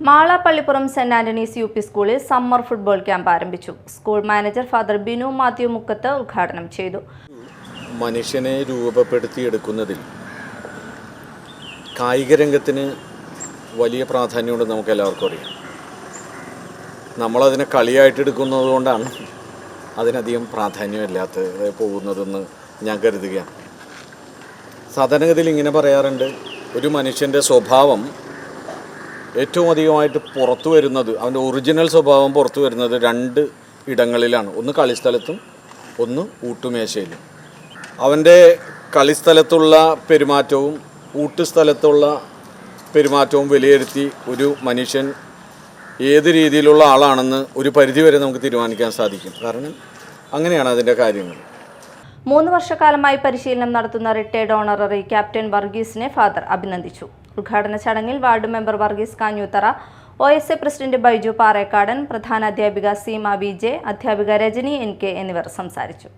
Malappallippuram Saint Antony's U P സ്കൂളിൽ summer football camp ആരംഭിച്ചു. School manager father Binu Mathew Mukkath ഉദ്ഘാടനം ചെയ്തു. മനുഷ്യനെ രൂപപ്പെടുത്തിയെടുക്കുന്നതിൽ കായിക രംഗത്തിന് വലിയ പ്രാധാന്യമുണ്ട് നമുക്ക് എല്ലാവർക്കും അറിയാം. നമ്മളതിനെ കളിയായിട്ട് എടുക്കുന്നത് കൊണ്ടാണ് അതിനധികം പ്രാധാന്യമില്ലാത്ത പോകുന്നതെന്ന് ഞാൻ കരുതുകയാണ്. സാധാരണഗതിയിൽ ഇങ്ങനെ പറയാറുണ്ട് ഒരു മനുഷ്യന്റെ സ്വഭാവം ഏറ്റവും അധികമായിട്ട് പുറത്തു വരുന്നത് അവന്റെ ഒറിജിനൽ സ്വഭാവം പുറത്തു വരുന്നത് രണ്ട് ഇടങ്ങളിലാണ്. ഒന്ന് കളിസ്ഥലത്തും ഒന്ന് ഊട്ടുമേശയിലും. അവന്റെ കളിസ്ഥലത്തുള്ള പെരുമാറ്റവും ഊട്ടുസ്ഥലത്തുള്ള പെരുമാറ്റവും വിലയിരുത്തി ഒരു മനുഷ്യൻ ഏത് രീതിയിലുള്ള ആളാണെന്ന് ഒരു പരിധിവരെ നമുക്ക് തീരുമാനിക്കാൻ സാധിക്കും. കാരണം അങ്ങനെയാണ് അതിന്റെ കാര്യങ്ങൾ. മൂന്ന് വർഷക്കാലമായി പരിശീലനം നടത്തുന്ന റിട്ടയർഡ് ഓണററി ക്യാപ്റ്റൻ വർഗീസിനെ ഫാദർ അഭിനന്ദിച്ചു. ഉദ്ഘാടന ചടങ്ങിൽ ward member Varghese Kanjoothara O S A president Baiju Parekkadan പ്രധാന അധ്യാപിക സീമ വി ജെ അധ്യാപിക രജനി എൻ കെ എന്നിവർ സംസാരിച്ചു.